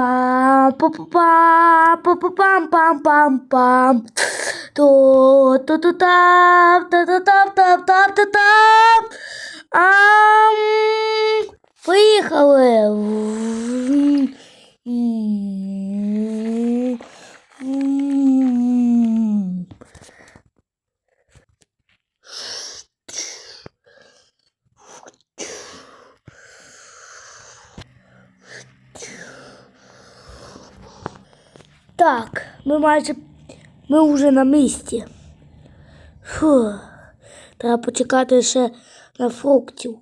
Пам па па па па пам пам пам пам то то то там та та там там там та там ам поїхали. Mm-hmm. Так, ми майже ми вже на місці. Фу. Треба почекати ще на фруктів.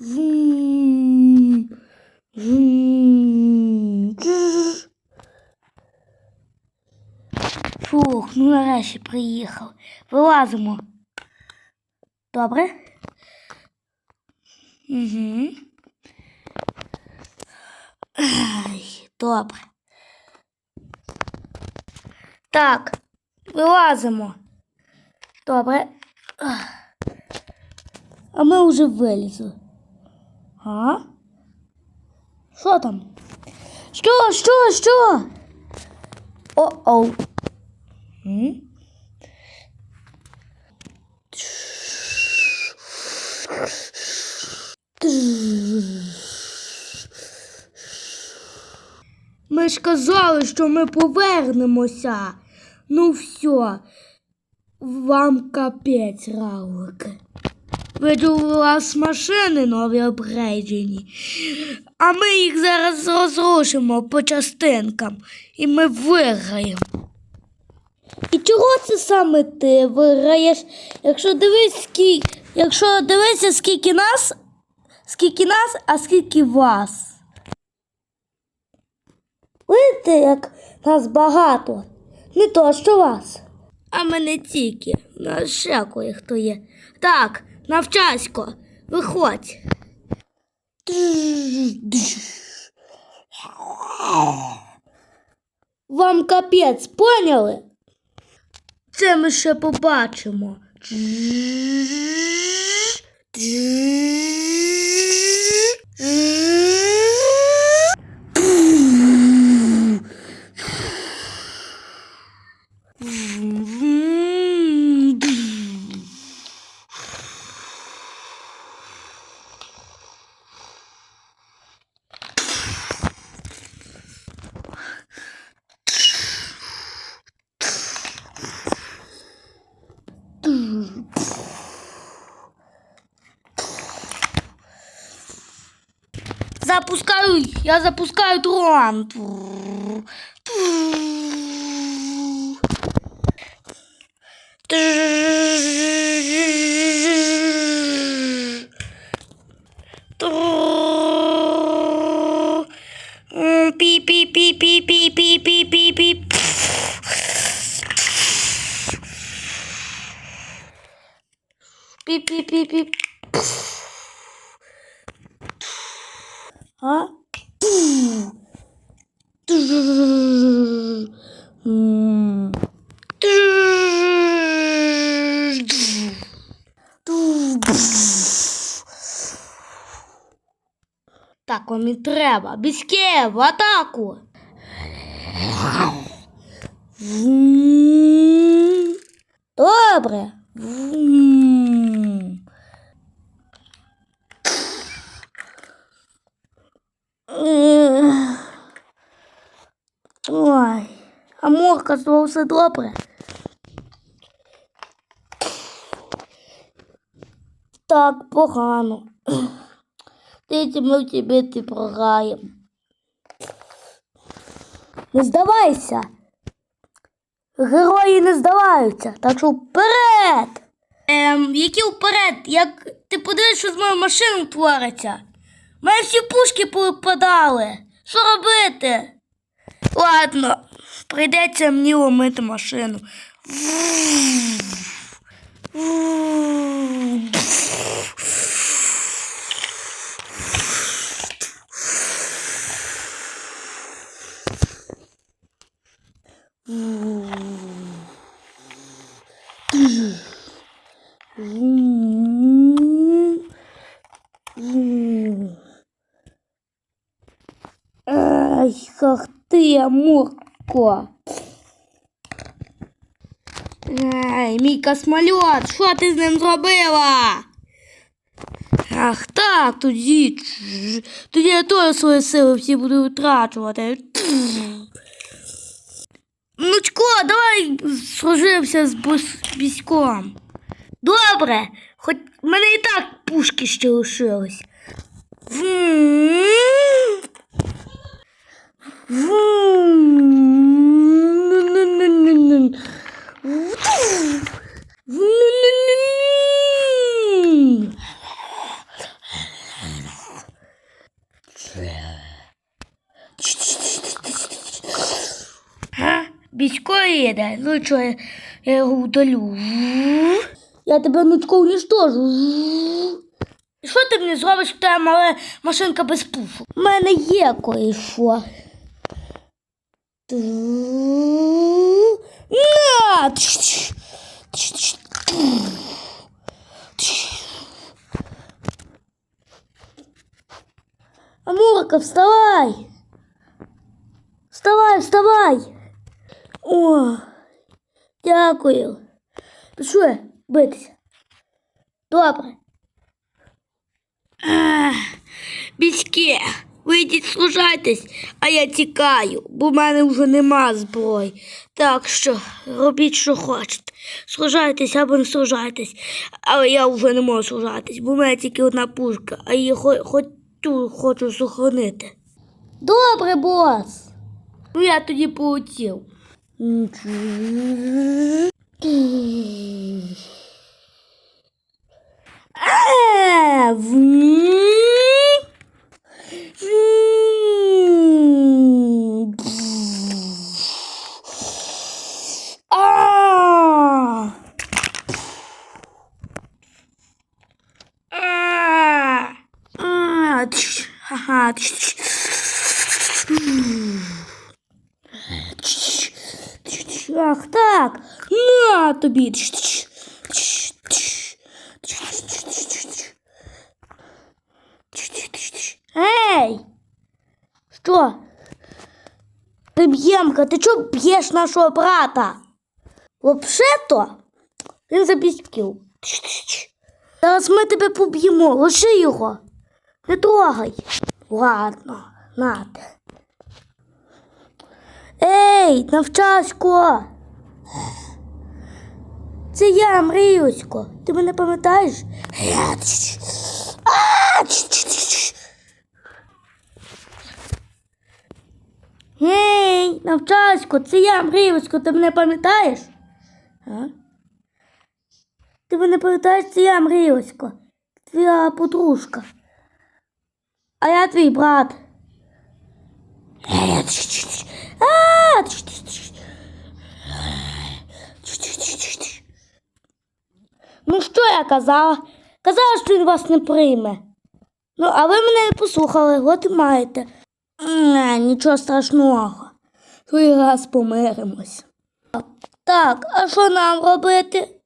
Зум. Зум. Фух, ну нарешті приїхав. Вилазимо. Добре? Угу. Ай, добре. Так, вилазимо. Добре. А ми вже вилізли. А? Що там? Що, що, що? О-оу. Ми ж казали, що ми повернемося. Ну все, вам капець, равлики. Виду у вас машини нові обрейджені, а ми їх зараз розрушимо по частинкам і ми виграємо. І чого це саме ти виграєш? Якщо дивись, скільки, якщо дивися, скільки нас, скільки нас, а скільки вас. Видите, як нас багато. Не то, що вас. А мене тільки. У нас ще кое-хто є. Так, навчасько, виходь. Вам капець, поняли? Це ми ще побачимо. 吱吱… Запускаю, я запускаю дрон. Пі пі А? Так вам і треба. Біське, в атаку. Добре. Ой, а морка знову все добре. Так, погано. Дивіться, ми в тебе ти програємо. Не здавайся. Герої не здаваються, так що вперед! Ем, які вперед? Як ти подивишся, що з моєю машиною твориться? Мене всі пушки повипадали. Що робити? Ладно, прийдеться мені ломити машину. Ах ти, Амурко. Ей, мій космольот, що ти з ним зробила? Ах так, тоді. Тоді я теж свої сили всі буду витрачувати. Нучко, давай схожимося з військом. Добре, хоч в мене і так пушки ще лишились. Вм. Їде. Ну що, я, я його удалю. Я тебе нучко уничтожу. Що ти мені зробиш, та мала машинка без пуфу? У мене є кое-що. Ту- На! Амурка, вставай! Вставай, вставай! О, дякую. Ну Ти що, битися? Добре. А, Бічки. Вийдіть служайтесь, а я тікаю, бо в мене вже нема зброї. Так що робіть, що хочете. Служайтесь або не служайтесь. Але я вже не можу служатись, бо в мене тільки одна пушка, а її хо- хоч ту хочу сохранити. Добре, бос. Ну я тоді полетів. Тш. Тш, тш, тш, тш. Ей! Що? Пим'ємка, ти чого б'єш нашого брата? Взагалі-то він тш. Зараз ми тебе поб'ємо, лиши його. Не трогай. Ладно, нате. Ей, навчасько. Це я, Мріюсько. Ти мене пам'ятаєш? Гей, навчасько, це я, Мріюсько, ти мене пам'ятаєш? Ти мене пам'ятаєш, це я, Мріюсько. Твоя подружка. А я твій брат. Ну, що я казала? Казала, що він вас не прийме. Ну, а ви мене не послухали, от і маєте. Не, нічого страшного. Той раз помиримось. Так, а що нам робити?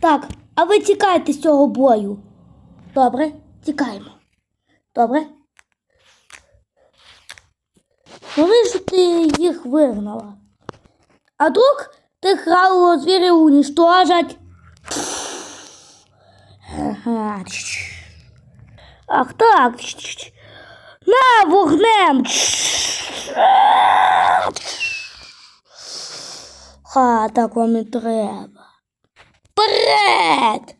Так, а ви тікайте з цього бою. Добре, тікаємо. Добре? Говори, що ти їх вигнала. А друг ти хралого звіря уничтожать. Ага. Ах так. На вогнем. Ха, так вам і треба. Вперед!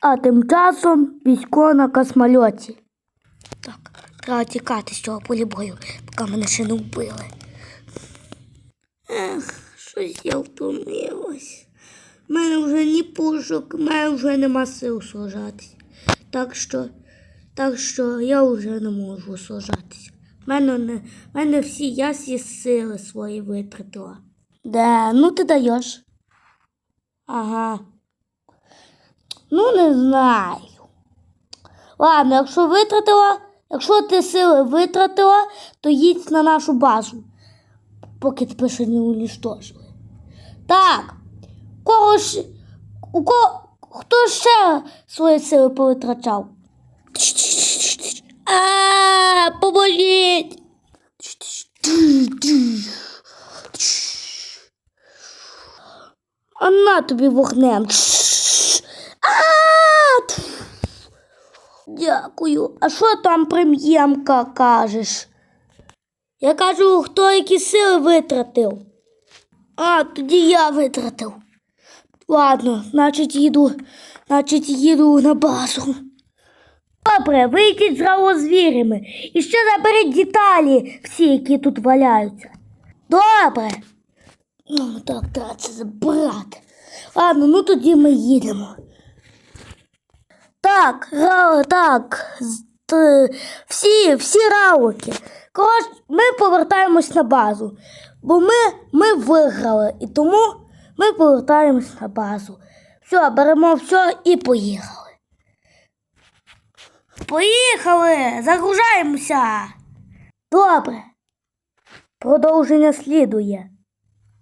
А тим часом військо на космольоті. Так, треба тікати з цього полі бою, поки мене ще не вбили. Ех, щось я втомилась. У мене вже ні пушок, у мене вже нема сил сражатись. Так що, так що я вже не можу сражатися. У мене, не, в мене всі я всі сили свої витратила. Да, ну ти даєш. Ага. Ну, не знаю. Ладно, якщо витратила, якщо ти сили витратила, то їдь на нашу базу, поки тебе ще не унічтожили. Так, кого ж, у кого, хто ще свої сили повитрачав? А, поможіть! А на тобі вогнем. Дякую. А що там прем'ємка кажеш? Я кажу, хто які сили витратив. А, тоді я витратив. Ладно, значить їду, значить їду на базу. Добре, вийдіть з звірями і ще заберіть деталі всі, які тут валяються. Добре. Ну, так, треба це забрати. Ладно, ну тоді ми їдемо. Так, так, всі, всі равлики. Коротше, ми повертаємось на базу, бо ми, ми виграли, і тому ми повертаємось на базу. Все, беремо все і поїхали. Поїхали! Загружаємося. Добре. Продовження слідує.